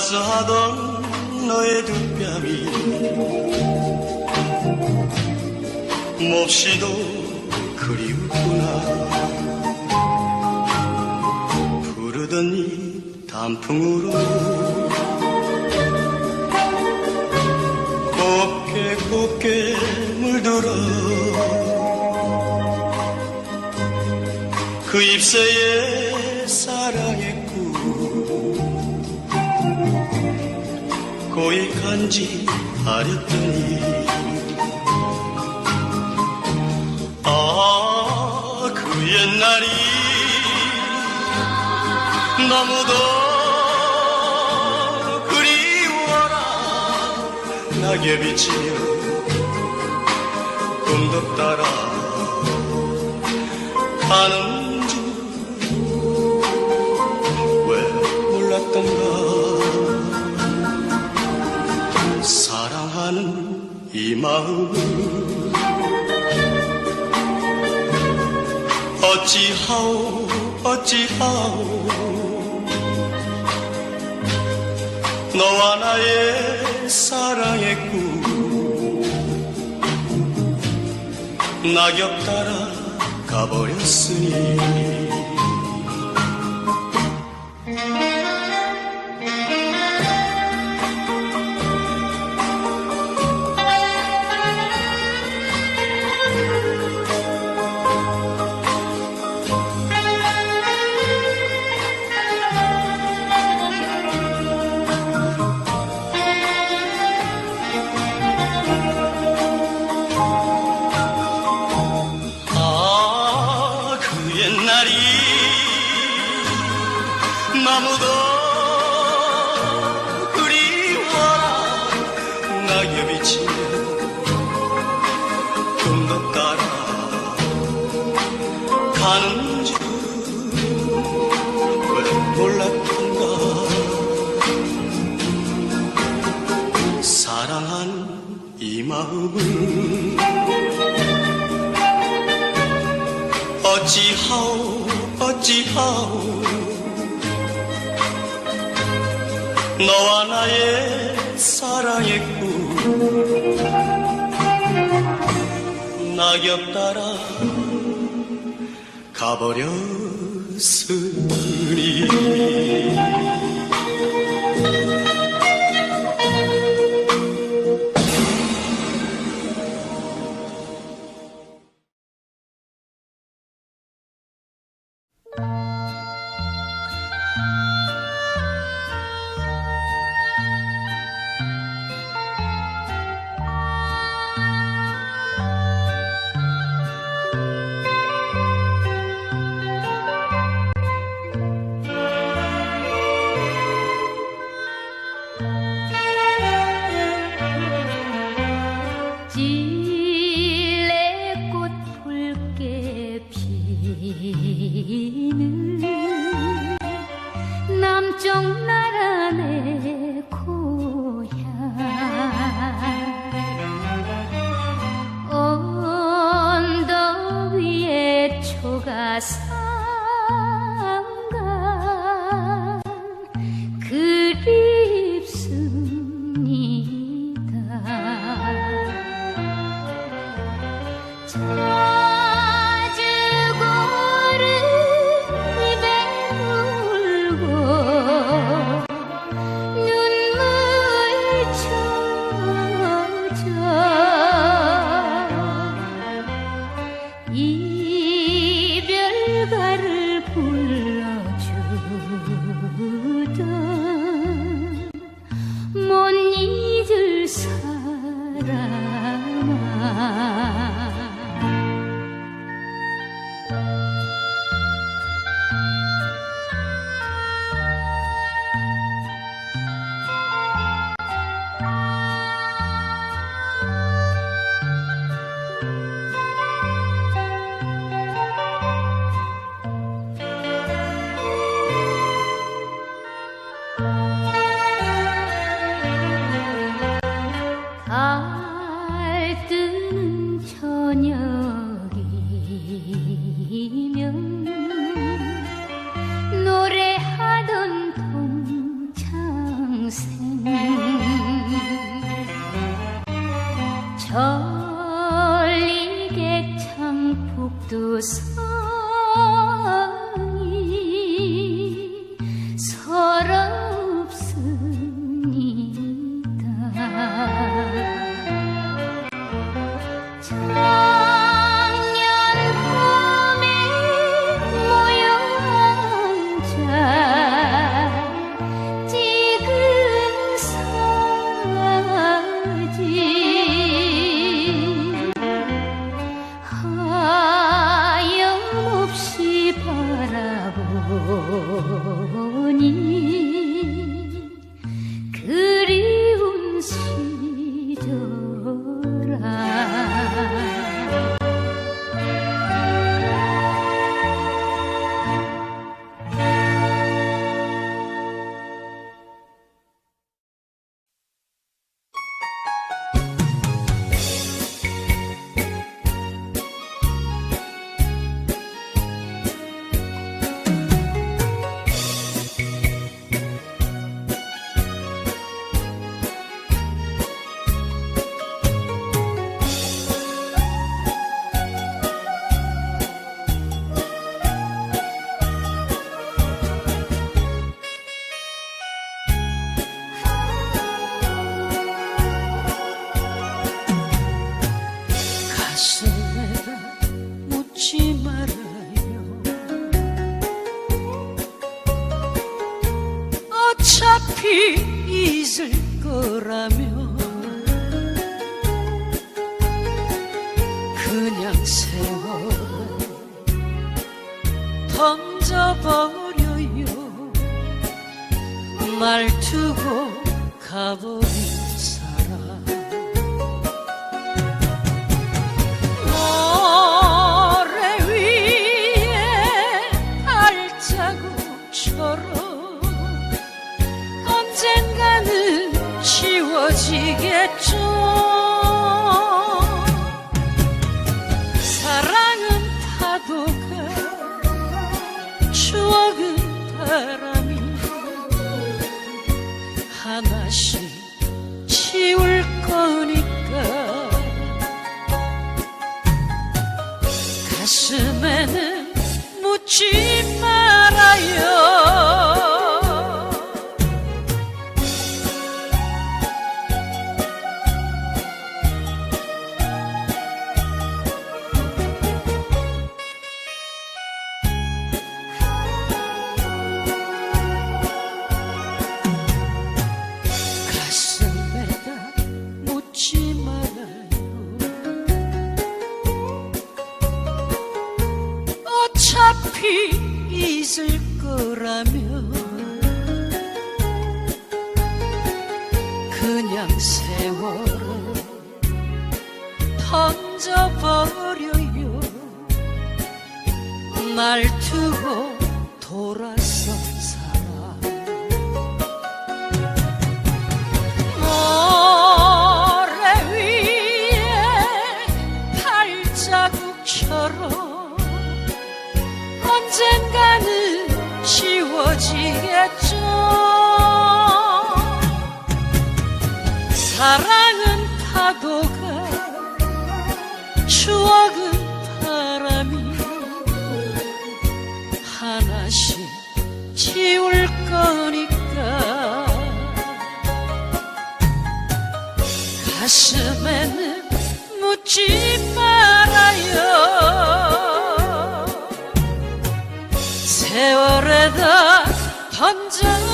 따스하던 너의 두 뺨이 몹시도 그리웠구나. 부르던 이 단풍으로 곱게 곱게 물들어 그 잎새에 고익한지 아렸더니. 아, 그 옛날이 너무도 그리워라. 낙엽이 치며 꿈도 따라 가는 마음을 어찌하오 어찌하오. 너와 나의 사랑의 꿈 낙엽 따라 가버렸으니 낙엽이 치며 꿈도 따라 가는 줄 왜 몰랐던가? 사랑한 이 마음을 어찌하오 어찌하오? 너와 나의 사랑의 꿈 낙엽 따라 가버렸으니 us. 어차피 잊을 거라면 그냥 세월 던져버려요. 날 두고 가버린 사람 가슴에는 묻지 말 그냥 세월을 던져버려요. 날 두고 돌아 사랑은 파도가 추억은 바람이 하나씩 지울 거니까. 가슴에는 묻지 말아요. 세월에다 던져